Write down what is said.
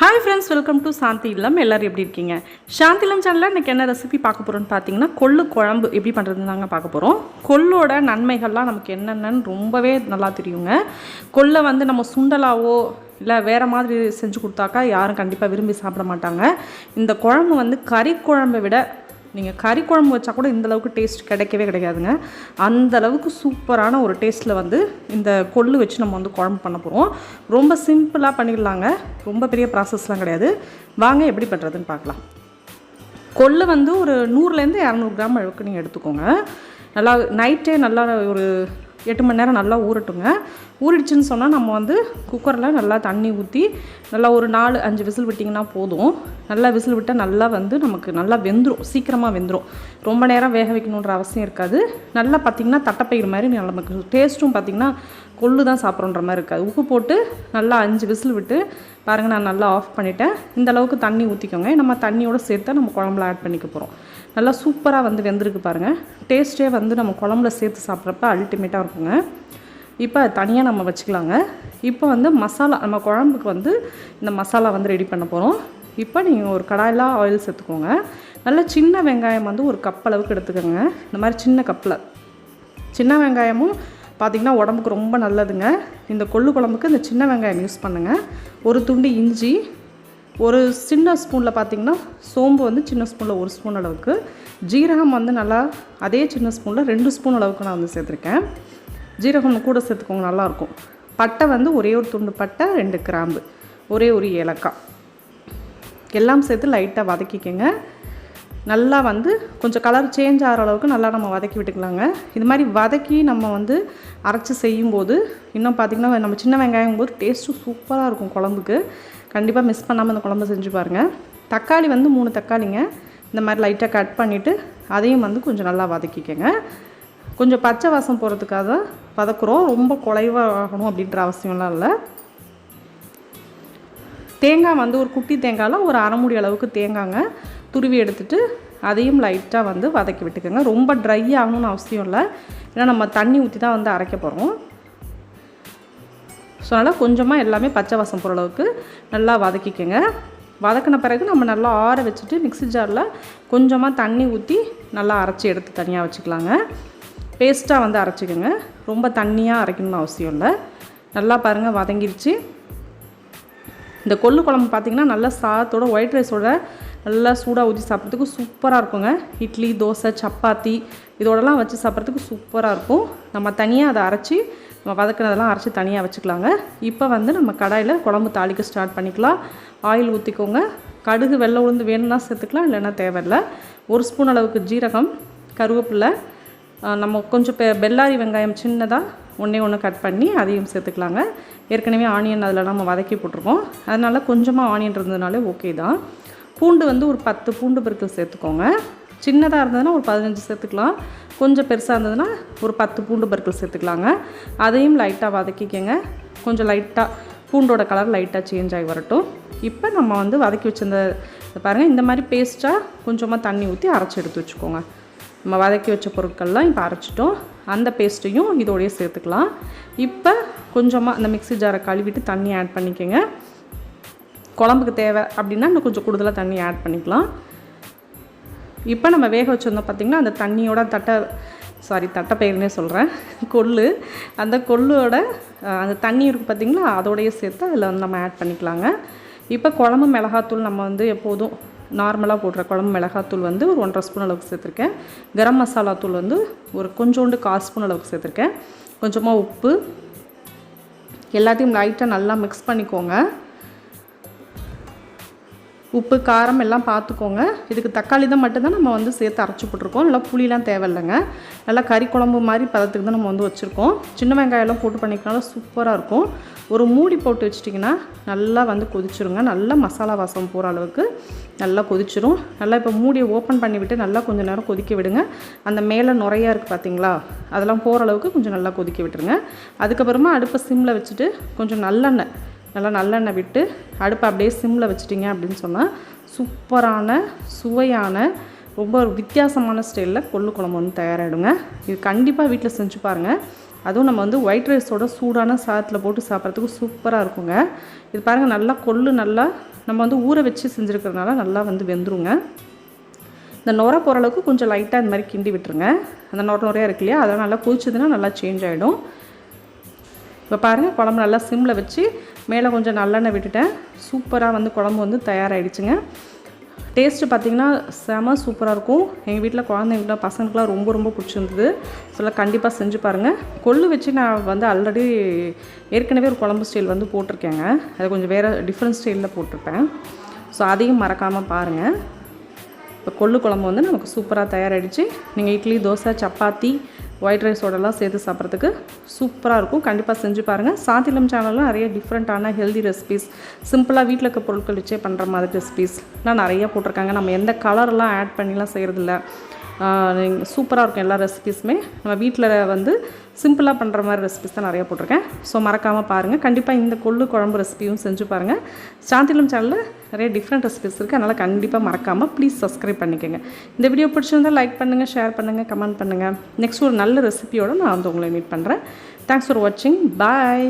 Hi friends welcome to Shanthi இல்லம் எல்லோரும் எப்படி இருக்கீங்க? சாந்தி இல்லம் சேனலில் இன்றைக்கி என்ன ரெசிபி பார்க்க போகிறோன்னு பார்த்தீங்கன்னா கொள்ளு குழம்பு எப்படி பண்ணுறதுன்னு தாங்க பார்க்க போகிறோம் கொள்ளோட நன்மைகள்லாம் நமக்கு என்னென்னு ரொம்பவே நல்லா தெரியுங்க. கொள்ளை வந்து நம்ம சுண்டலாவோ இல்லை வேறு மாதிரி செஞ்சு கொடுத்தாக்கா யாரும் கண்டிப்பாக விரும்பி சாப்பிட மாட்டாங்க. இந்த குழம்பு வந்து கறி குழம்பை விட நீங்கள் கறி குழம்பு வச்சால் கூட இந்தளவுக்கு டேஸ்ட் கிடைக்கவே கிடைக்காதுங்க. அந்த அளவுக்கு சூப்பரான ஒரு டேஸ்ட்டில் வந்து இந்த கொள்ளு வச்சு நம்ம வந்து குழம்பு பண்ண போகிறோம் ரொம்ப சிம்பிளாக பண்ணிடலாங்க. ரொம்ப பெரிய ப்ராசஸ்லாம் கிடையாது. வாங்க எப்படி பண்ணுறதுன்னு பார்க்கலாம். கொள்ளு வந்து ஒரு நூறுலேருந்து இரநூறு கிராம் அளவுக்கு நீங்கள் எடுத்துக்கோங்க. நல்லா நைட்டே நல்லா ஒரு எட்டு மணி நேரம் நல்லா ஊறட்டுங்க. ஊறிடுச்சுன்னு சொன்னால் நம்ம வந்து குக்கரில் நல்லா தண்ணி ஊற்றி நல்லா ஒரு நாலு அஞ்சு விசில் விட்டிங்கன்னா போதும். நல்லா விசில் விட்டால் நல்லா வந்து நமக்கு நல்லா வெந்துடும் சீக்கிரமாக வெந்துடும் ரொம்ப நேரம் வேக வைக்கணுன்ற அவசியம் இருக்காது. நல்லா பார்த்திங்கன்னா தட்டைப்பயிர் மாதிரி நமக்கு டேஸ்ட்டும் பார்த்திங்கன்னா கொள்ளு தான் சாப்பிட்றோன்ற மாதிரி இருக்காது. உப்பு போட்டு நல்லா அஞ்சு விசில் விட்டு பாருங்கள் நான் நல்லா ஆஃப் பண்ணிட்டேன். இந்த அளவுக்கு தண்ணி ஊற்றிக்கோங்க நம்ம தண்ணியோடு சேர்த்து நம்ம குழம்புல ஆட் பண்ணிக்க போகிறோம் நல்லா சூப்பராக வந்து வெந்திருக்கு பாருங்கள் டேஸ்ட்டே வந்து நம்ம குழம்புல சேர்த்து சாப்பிட்றப்ப அல்டிமேட்டாக இருக்குங்க. இப்போ தனியாக நம்ம வச்சுக்கலாங்க. இப்போ வந்து மசாலா நம்ம குழம்புக்கு வந்து இந்த மசாலா வந்து ரெடி பண்ண போகிறோம் இப்போ நீங்கள் ஒரு கடாயில் ஆயில் சேர்த்துக்கோங்க. நல்ல சின்ன வெங்காயம் வந்து ஒரு கப் அளவுக்கு எடுத்துக்கோங்க. இந்த மாதிரி சின்ன கப்பில் சின்ன வெங்காயமும் பார்த்திங்கன்னா உடம்புக்கு ரொம்ப நல்லதுங்க. இந்த கொள்ளு குழம்புக்கு இந்த சின்ன வெங்காயம் யூஸ் பண்ணுங்கள் ஒரு துண்டு இஞ்சி ஒரு சின்ன ஸ்பூனில் பார்த்திங்கன்னா சோம்பு வந்து சின்ன ஸ்பூனில் ஒரு ஸ்பூன் அளவுக்கு. ஜீரகம் வந்து நல்லா அதே சின்ன ஸ்பூனில் ரெண்டு ஸ்பூன் அளவுக்கு நான் வந்து சேர்த்துருக்கேன். ஜீரகம் கூட சேர்த்துக்கோங்க நல்லாயிருக்கும் பட்டை வந்து ஒரே ஒரு துண்டு பட்டை ரெண்டு கிராம்பு ஒரே ஒரு ஏலக்காய். எல்லாம் சேர்த்து லைட்டாக வதக்கிக்கங்க. நல்லா வந்து கொஞ்சம் கலர் சேஞ்ச் ஆகிற அளவுக்கு நல்லா நம்ம வதக்கி விட்டுக்கலாங்க. இது மாதிரி வதக்கி நம்ம வந்து அரைச்சி செய்யும்போது இன்னும் பார்த்திங்கன்னா நம்ம சின்ன வெங்காயம் போது டேஸ்ட்டும் சூப்பராக இருக்கும் குழம்புக்கு. கண்டிப்பாக மிஸ் பண்ணாமல் இந்த குழம்பு செஞ்சு பாருங்கள் தக்காளி வந்து மூணு தக்காளிங்க. இந்த மாதிரி லைட்டாக கட் பண்ணிவிட்டு அதையும் வந்து கொஞ்சம் நல்லா வதக்கிக்கோங்க. கொஞ்சம் பச்சை வாசம் போகிறதுக்காக தான் வதக்குறோம் ரொம்ப குலைவாக ஆகணும் அப்படின்ற அவசியம்லாம் இல்லை. தேங்காய் வந்து ஒரு குட்டி தேங்காயில் ஒரு அரைமுடி அளவுக்கு தேங்காங்க துருவி எடுத்துட்டு அதையும் லைட்டாக வந்து வதக்கி விட்டுக்கோங்க. ரொம்ப ட்ரை ஆகணும்னு அவசியம் இல்லை. ஏன்னா நம்ம தண்ணி ஊற்றி தான் வந்து அரைக்க போகிறோம் ஸோ அதனால் கொஞ்சமாக எல்லாமே பச்சை வாசம் போகிற அளவுக்கு நல்லா வதக்கிக்கோங்க. வதக்கின பிறகு நம்ம நல்லா ஆற வச்சுட்டு மிக்ஸி ஜாரில் கொஞ்சமாக தண்ணி ஊற்றி நல்லா அரைச்சி எடுத்து தனியாக வச்சுக்கலாங்க. பேஸ்ட்டாக வந்து அரைச்சிக்கோங்க. ரொம்ப தண்ணியாக அரைக்கணும்னு அவசியம் இல்லை. நல்லா பாருங்கள் வதங்கிடுச்சு இந்த கொள்ளு குழம்பு பார்த்திங்கன்னா நல்லா சாதத்தோட ஒயிட் ரைஸோட நல்லா சூடாக ஊற்றி சாப்பிட்றதுக்கு சூப்பராக இருக்குங்க. இட்லி தோசை சப்பாத்தி இதோடலாம் வச்சு சாப்பிட்றதுக்கு சூப்பராக இருக்கும். நம்ம தனியாக அதை அரைச்சி நம்ம வதக்கினதெல்லாம் அரைச்சி தனியாக வச்சுக்கலாங்க. இப்போ வந்து நம்ம கடாயில் குழம்பு தாளிக்க ஸ்டார்ட் பண்ணிக்கலாம். ஆயில் ஊற்றிக்கோங்க கடுகு வெள்ளை உளுந்து வேணும்னா சேர்த்துக்கலாம் இல்லைன்னா தேவையில்லை. ஒரு ஸ்பூன் அளவுக்கு ஜீரகம் கருவேப்பில்லை நம்ம கொஞ்சம் பெ பெல்லாரி வெங்காயம் சின்னதாக ஒன்றே ஒன்று கட் பண்ணி அதையும் சேர்த்துக்கலாங்க. ஏற்கனவே ஆனியன் அதில் நம்ம வதக்கி போட்டிருக்கோம். அதனால் கொஞ்சமாக ஆனியன் இருந்ததுனாலே ஓகே தான். பூண்டு வந்து ஒரு பத்து பூண்டு பெருக்கள் சேர்த்துக்கோங்க. சின்னதாக இருந்ததுன்னா ஒரு பதினஞ்சு சேர்த்துக்கலாம். கொஞ்சம் பெருசாக இருந்ததுன்னா ஒரு பத்து பூண்டு பற்கள் சேர்த்துக்கலாங்க. அதையும் லைட்டாக வதக்கிக்கங்க. கொஞ்சம் லைட்டாக பூண்டோட கலர் லைட்டாக சேஞ்ச் ஆகி வரட்டும். இப்போ நம்ம வந்து வதக்கி வச்சிருந்த பாருங்கள் இந்த மாதிரி பேஸ்ட்டாக கொஞ்சமாக தண்ணி ஊற்றி அரைச்சி எடுத்து வச்சுக்கோங்க. நம்ம வதக்கி வச்ச பொருட்கள்லாம் இப்போ அரைச்சிட்டோம். அந்த பேஸ்ட்டையும் இதோடய சேர்த்துக்கலாம். இப்போ கொஞ்சமாக அந்த மிக்ஸி ஜாரை கழுவிட்டு தண்ணி ஆட் பண்ணிக்கோங்க. குழம்புக்கு தேவை அப்படின்னா இன்னும் கொஞ்சம் கூடுதலாக தண்ணி ஆட் பண்ணிக்கலாம். இப்போ நம்ம வேக வச்சுருந்தோம் பார்த்திங்கன்னா அந்த தண்ணியோட தட்டை சாரி தட்டைப்பயிர்னே சொல்கிறேன் கொள்ளு. அந்த கொள்ளோட அந்த தண்ணி இருக்குது பார்த்திங்களா? அதோடையே சேர்த்து அதில் வந்து நம்ம ஆட் பண்ணிக்கலாங்க. இப்போ குழம்பு மிளகாத்தூள் நம்ம வந்து எப்போதும் நார்மலாக போடுற குழம்பு மிளகாத்தூள் வந்து ஒரு ஒன்றரை ஸ்பூன் அளவுக்கு சேர்த்துருக்கேன். கரம் மசாலா தூள் வந்து ஒரு கொஞ்சோண்டு கால் ஸ்பூன் அளவுக்கு சேர்த்துருக்கேன். கொஞ்சமாக உப்பு. எல்லாத்தையும் லைட்டாக நல்லா மிக்ஸ் பண்ணிக்கோங்க. உப்பு காரம் எல்லாம் பார்த்துக்கோங்க இதுக்கு தக்காளி தான் மட்டும்தான் நம்ம வந்து சேர்த்து அரைச்சி போட்டிருக்கோம். நல்லா புளிலாம் தேவையில்லைங்க. நல்லா கறி குழம்பு மாதிரி பதத்துக்கு தான் நம்ம வந்து வச்சுருக்கோம். சின்ன வெங்காயம்லாம் போட்டு பண்ணிக்கனால சூப்பராக இருக்கும். ஒரு மூடி போட்டு வச்சிட்டிங்கன்னா நல்லா வந்து கொதிச்சிருங்க. நல்லா மசாலா வாசம் போகிற அளவுக்கு நல்லா கொதிச்சிரும். நல்லா இப்போ மூடியை ஓப்பன் பண்ணிவிட்டு நல்லா கொஞ்சம் நேரம் கொதிக்க விடுங்க. அந்த மேலே நுறையா இருக்குது பார்த்தீங்களா அதெல்லாம் போகிற அளவுக்கு கொஞ்சம் நல்லா கொதிக்க விட்டுருங்க. அதுக்கப்புறமா அடுப்பை சிம்மில் வச்சுட்டு கொஞ்சம் நல்லெண்ணெய் நல்லா நல்லெண்ணெய் விட்டு அடுப்பை அப்படியே சிம்மில் வச்சிட்டிங்க அப்படின்னு சொன்னால் சூப்பரான சுவையான ரொம்ப ஒரு வித்தியாசமான ஸ்டைலில் கொள்ளு குழம்பு வந்து தயாராகிடுங்க. இது கண்டிப்பாக வீட்டில் செஞ்சு பாருங்கள். அதுவும் நம்ம வந்து ஒயிட் ரைஸோட சூடான சாதத்தில் போட்டு சாப்பிட்றதுக்கு சூப்பராக இருக்குங்க. இது பாருங்கள் நல்லா கொள்ளு நல்லா நம்ம வந்து ஊற வச்சு செஞ்சுருக்கிறதுனால நல்லா வந்து வெந்துருங்க. இந்த நுர போகிற அளவுக்கு கொஞ்சம் லைட்டாக இந்த மாதிரி கிண்டி விட்டுருங்க. அந்த நுர நுறையாக இருக்கு இல்லையா? அதெல்லாம் நல்லா கொதிச்சதுன்னா நல்லா சேஞ்ச் ஆகிடும். இப்போ பாருங்கள் குழம்பு நல்லா சிம்மில் வச்சு மேலே கொஞ்சம் நல்லெண்ணெய் விட்டுட்டேன். சூப்பராக வந்து குழம்பு வந்து தயாராகிடுச்சுங்க டேஸ்ட்டு பார்த்திங்கன்னா செம சூப்பராக இருக்கும். எங்கள் வீட்டில் குழந்தைங்களாம் பசங்களுக்குலாம் ரொம்ப ரொம்ப பிடிச்சிருந்தது. சொல்ல கண்டிப்பாக செஞ்சு பாருங்கள் கொள்ளு வச்சு நான் வந்து ஆல்ரெடி ஏற்கனவே ஒரு குழம்பு ஸ்டைல் வந்து போட்டிருக்கேங்க. அது கொஞ்சம் வேறு டிஃப்ரெண்ட் ஸ்டைலில் போட்டிருப்பேன். ஸோ அதையும் மறக்காமல் பாருங்கள் இப்போ கொள்ளு குழம்பு வந்து நமக்கு சூப்பராக தயாராகிடுச்சு நீங்கள் இட்லி தோசை சப்பாத்தி ஒயிட் ரைஸோடலாம் சேர்த்து சாப்பிட்றதுக்கு சூப்பராக இருக்கும். கண்டிப்பாக செஞ்சு பாருங்கள் சாத்திலம் சேனலில் நிறைய டிஃப்ரெண்ட்டான ஹெல்தி ரெசிபிஸ் சிம்பிளாக வீட்டில் இருக்க பொருட்கள் வச்சே பண்ணுற மாதிரி ரெசிபிஸ்லாம் நிறைய போட்டிருக்காங்க. நம்ம எந்த கலர்லாம் ஆட் பண்ணிலாம் செய்கிறதில்ல சூப்பராக இருக்கும் எல்லா ரெசிபிஸுமே நம்ம வீட்டில் வந்து சிம்பிளாக பண்ணுற மாதிரி ரெசிபிஸ் தான் நிறைய போட்டிருக்கேன். ஸோ மறக்காமல் பாருங்கள் கண்டிப்பாக இந்த கொள்ளு குழம்பு ரெசிபியும் செஞ்சு பாருங்கள் சாந்திலம் சேனலில் நிறைய டிஃப்ரெண்ட் ரெசிபிஸ் இருக்குது அதனால் கண்டிப்பாக மறக்காமல் ப்ளீஸ் சப்ஸ்கிரைப் பண்ணிக்கோங்க. இந்த வீடியோ பிடிச்சிருந்தால் லைக் பண்ணுங்கள் ஷேர் பண்ணுங்கள் கமெண்ட் பண்ணுங்கள் நெக்ஸ்ட் ஒரு நல்ல ரெசிபியோடு நான் வந்து உங்களை மீட் பண்ணுறேன் தேங்க்ஸ் ஃபார் வாட்சிங் பாய்